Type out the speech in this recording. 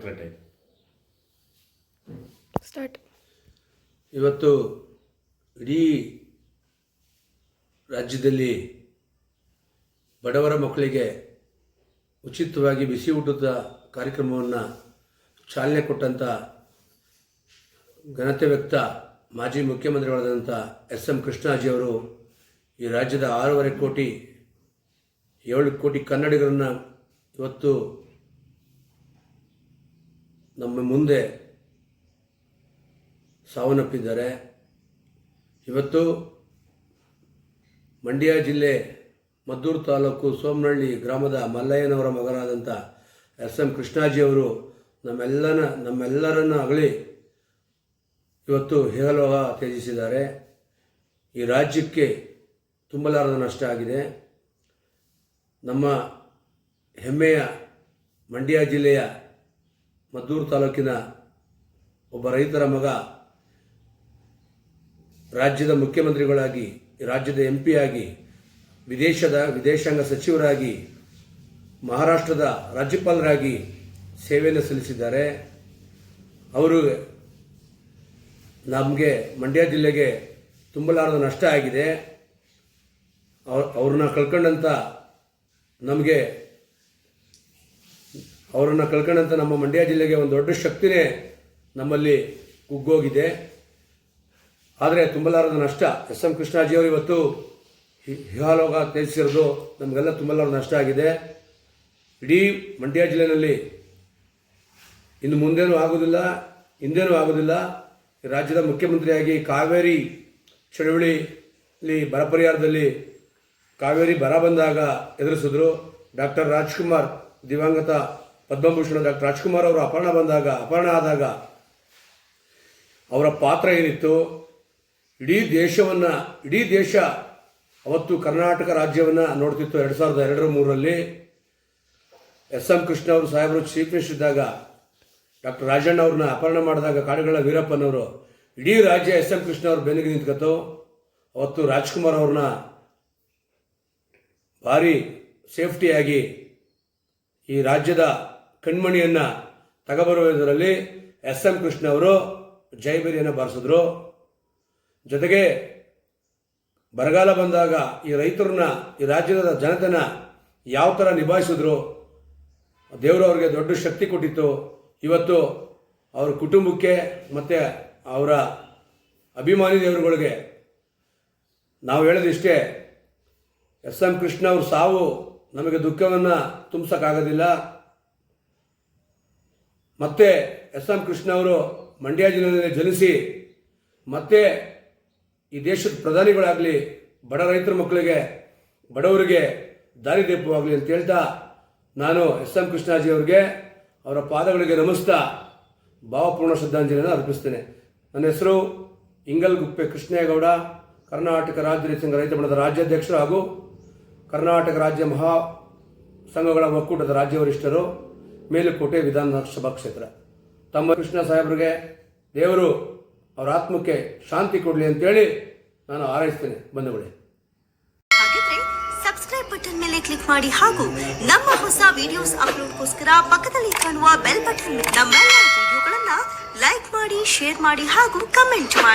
Correct ಆಯ್ತು. Start ಇವತ್ತು ಇಡೀ ರಾಜ್ಯದಲ್ಲಿ ಬಡವರ ಮಕ್ಕಳಿಗೆ ಉಚಿತವಾಗಿ ಬಿಸಿ ಊಟದ ಕಾರ್ಯಕ್ರಮವನ್ನು ಚಾಲನೆ ಕೊಟ್ಟಂಥ ಘನತೆ ವ್ಯಕ್ತ ಮಾಜಿ ಮುಖ್ಯಮಂತ್ರಿಗಳಾದಂಥ ಎಸ್ ಎಂ ಕೃಷ್ಣಾಜಿಯವರು ಈ ರಾಜ್ಯದ ಆರೂವರೆ ಕೋಟಿ ಏಳು ಕೋಟಿ ಕನ್ನಡಿಗರನ್ನು ಇವತ್ತು ನಮ್ಮ ಮುಂದೆ ಸಾವನ್ನಪ್ಪಿದ್ದಾರೆ. ಇವತ್ತು ಮಂಡ್ಯ ಜಿಲ್ಲೆ ಮದ್ದೂರು ತಾಲೂಕು ಸೋಮನಹಳ್ಳಿ ಗ್ರಾಮದ ಮಲ್ಲಯ್ಯನವರ ಮಗನಾದಂಥ ಎಸ್ ಎಂ ಕೃಷ್ಣಾಜಿಯವರು ನಮ್ಮೆಲ್ಲನ ನಮ್ಮೆಲ್ಲರನ್ನು ಅಗಲಿ ಇವತ್ತು ಹೇಗಲೋಹ ತ್ಯಜಿಸಿದ್ದಾರೆ. ಈ ರಾಜ್ಯಕ್ಕೆ ತುಂಬಲಾರದ ನಷ್ಟ ಆಗಿದೆ. ನಮ್ಮ ಹೆಮ್ಮೆಯ ಮಂಡ್ಯ ಜಿಲ್ಲೆಯ ಮದ್ದೂರು ತಾಲೂಕಿನ ಒಬ್ಬ ರೈತರ ಮಗ ರಾಜ್ಯದ ಮುಖ್ಯಮಂತ್ರಿಗಳಾಗಿ, ರಾಜ್ಯದ ಎಂ ಆಗಿ, ವಿದೇಶದ, ವಿದೇಶಾಂಗ ಸಚಿವರಾಗಿ, ಮಹಾರಾಷ್ಟ್ರದ ರಾಜ್ಯಪಾಲರಾಗಿ ಸೇವೆಯನ್ನು ಸಲ್ಲಿಸಿದ್ದಾರೆ. ಅವರು ನಮಗೆ ಮಂಡ್ಯ ಜಿಲ್ಲೆಗೆ ತುಂಬಲಾರದ ನಷ್ಟ ಆಗಿದೆ. ಅವ್ರ ಅವ್ರನ್ನ ಕಳ್ಕೊಂಡಂಥ ನಮಗೆ ಅವರನ್ನು ಕಳ್ಕೊಂಡಂಥ ನಮ್ಮ ಮಂಡ್ಯ ಜಿಲ್ಲೆಗೆ ಒಂದು ದೊಡ್ಡ ಶಕ್ತಿನೇ ನಮ್ಮಲ್ಲಿ ಕುಗ್ಗೋಗಿದೆ. ಆದರೆ ತುಂಬಲಾರದ ನಷ್ಟ. ಎಸ್ ಎಂ ಕೃಷ್ಣಾಜಿಯವರು ಇವತ್ತು ಹಿಹಾಲೋಗ ತ್ಯಜಿಸಿರೋದು ನಮಗೆಲ್ಲ ತುಂಬಲಾರದ ನಷ್ಟ ಆಗಿದೆ. ಇಡೀ ಮಂಡ್ಯ ಜಿಲ್ಲೆಯಲ್ಲಿ ಇನ್ನು ಮುಂದೇನೂ ಆಗೋದಿಲ್ಲ, ಹಿಂದೇನೂ ಆಗೋದಿಲ್ಲ. ರಾಜ್ಯದ ಮುಖ್ಯಮಂತ್ರಿಯಾಗಿ ಕಾವೇರಿ ಚಳವಳಿಯಲ್ಲಿ ಬರ ಪರಿಹಾರದಲ್ಲಿ ಕಾವೇರಿ ಬರ ಬಂದಾಗ ಎದುರಿಸಿದ್ರು ಡಾಕ್ಟರ್ ರಾಜ್ಕುಮಾರ್ ದಿವಂಗತ ಪದ್ಮಭೂಷಣ ಡಾಕ್ಟರ್ ರಾಜ್ಕುಮಾರ್ ಅವರು ಅಪಹರಣ ಬಂದಾಗ ಅಪಹರಣ ಆದಾಗ ಅವರ ಪಾತ್ರ ಏನಿತ್ತು? ಇಡೀ ದೇಶವನ್ನು, ಇಡೀ ದೇಶ ಅವತ್ತು ಕರ್ನಾಟಕ ರಾಜ್ಯವನ್ನು ನೋಡ್ತಿತ್ತು ಎರಡು ಸಾವಿರದ ಎರಡರ ಮೂರರಲ್ಲಿ. ಎಸ್ ಎಂ ಕೃಷ್ಣ ಅವರು, ಸಾಹೇಬರು ಚೀಫ್ ಇದ್ದಾಗ, ಡಾಕ್ಟರ್ ರಾಜಣ್ಣ ಅವ್ರನ್ನ ಅಪಹರಣ ಮಾಡಿದಾಗ ಕಾಡುಗಳ ವೀರಪ್ಪನವರು ಇಡೀ ರಾಜ್ಯ ಎಸ್ ಎಂ ಕೃಷ್ಣ ಅವರು ಬೆನ್ನಿಗೆ ನಿಂತ್ಕೊತು ಅವತ್ತು ರಾಜ್ಕುಮಾರ್ ಅವ್ರನ್ನ ಭಾರಿ ಸೇಫ್ಟಿಯಾಗಿ ಈ ರಾಜ್ಯದ ಕಣ್ಮಣಿಯನ್ನು ತಗೊಬರುವುದರಲ್ಲಿ ಎಸ್ ಎಂ ಕೃಷ್ಣ ಅವರು ಜೈಬರಿಯನ್ನು ಬಾರಿಸಿದ್ರು. ಜೊತೆಗೆ ಬರಗಾಲ ಬಂದಾಗ ಈ ರೈತರನ್ನ, ಈ ರಾಜ್ಯದ ಜನತೆನ ಯಾವ ಥರ ನಿಭಾಯಿಸಿದ್ರು, ದೇವರು ಅವರಿಗೆ ದೊಡ್ಡ ಶಕ್ತಿ ಕೊಟ್ಟಿತ್ತು. ಇವತ್ತು ಅವ್ರ ಕುಟುಂಬಕ್ಕೆ ಮತ್ತು ಅವರ ಅಭಿಮಾನಿ ದೇವರುಗಳಿಗೆ ನಾವು ಹೇಳೋದಿಷ್ಟೇ, ಎಸ್ ಎಂ ಕೃಷ್ಣ ಅವ್ರ ಸಾವು ನಮಗೆ ದುಃಖವನ್ನು ತುಂಬಿಸೋಕ್ಕಾಗೋದಿಲ್ಲ. ಮತ್ತೆ ಎಸ್ ಎಂ ಕೃಷ್ಣ ಅವರು ಮಂಡ್ಯ ಜಿಲ್ಲೆಯಲ್ಲಿ ಜನಿಸಿ ಮತ್ತೆ ಈ ದೇಶದ ಪ್ರಧಾನಿಗಳಾಗಲಿ, ಬಡ ರೈತರ ಮಕ್ಕಳಿಗೆ, ಬಡವರಿಗೆ ದಾರಿದೀಪವಾಗಲಿ ಅಂತ ಹೇಳ್ತಾ ನಾನು ಎಸ್ ಎಂ ಕೃಷ್ಣಾಜಿ ಅವರಿಗೆ ಅವರ ಪಾದಗಳಿಗೆ ನಮಿಸ್ತಾ, ಭಾವಪೂರ್ಣ ಶ್ರದ್ಧಾಂಜಲಿಯನ್ನು ಅರ್ಪಿಸ್ತೇನೆ. ನನ್ನ ಹೆಸರು ಇಂಗಲ್ಗುಪ್ಪೆ ಕೃಷ್ಣೇಗೌಡ ಕರ್ನಾಟಕ ರಾಜ್ಯ ರೈತ ಸಂಘ ರೈತ ಬಣದ ರಾಜ್ಯಾಧ್ಯಕ್ಷರು ಹಾಗೂ ಕರ್ನಾಟಕ ರಾಜ್ಯ ಮಹಾ ಸಂಘಗಳ ಒಕ್ಕೂಟದ ರಾಜ್ಯ ವರಿಷ್ಠರು ಮೇಲುಕೋಟೆ ವಿಧಾನಸಭಾ ಕ್ಷೇತ್ರ. ತಮ್ಮ ಕೃಷ್ಣ ಸಾಹೇಬರಿಗೆ ದೇವರು ಅವರ ಆತ್ಮಕ್ಕೆ ಶಾಂತಿ ಕೊಡಲಿ ಅಂತೇಳಿ ನಾನು ಹಾರೈಸ್ತೇನೆ. ಬಂಧುಗಳೇ. ಹಾಗಿದ್ರೆ ಸಬ್ಸ್ಕ್ರೈಬ್ ಬಟನ್ ಮೇಲೆ ಕ್ಲಿಕ್ ಮಾಡಿ ಹಾಗೂ ನಮ್ಮ ಹೊಸ ವಿಡಿಯೋಸ್ ಅಪ್ಲೋಡ್ಗೋಸ್ಕರ ಪಕ್ಕದಲ್ಲಿ ಕಾಣುವ ಬೆಲ್ ಬಟನ್ ನಮ್ಮೆಲ್ಲ ವಿಡಿಯೋಗಳನ್ನ ಲೈಕ್ ಮಾಡಿ ಶೇರ್ ಮಾಡಿ ಹಾಗೂ ಕಮೆಂಟ್ ಮಾಡಿ.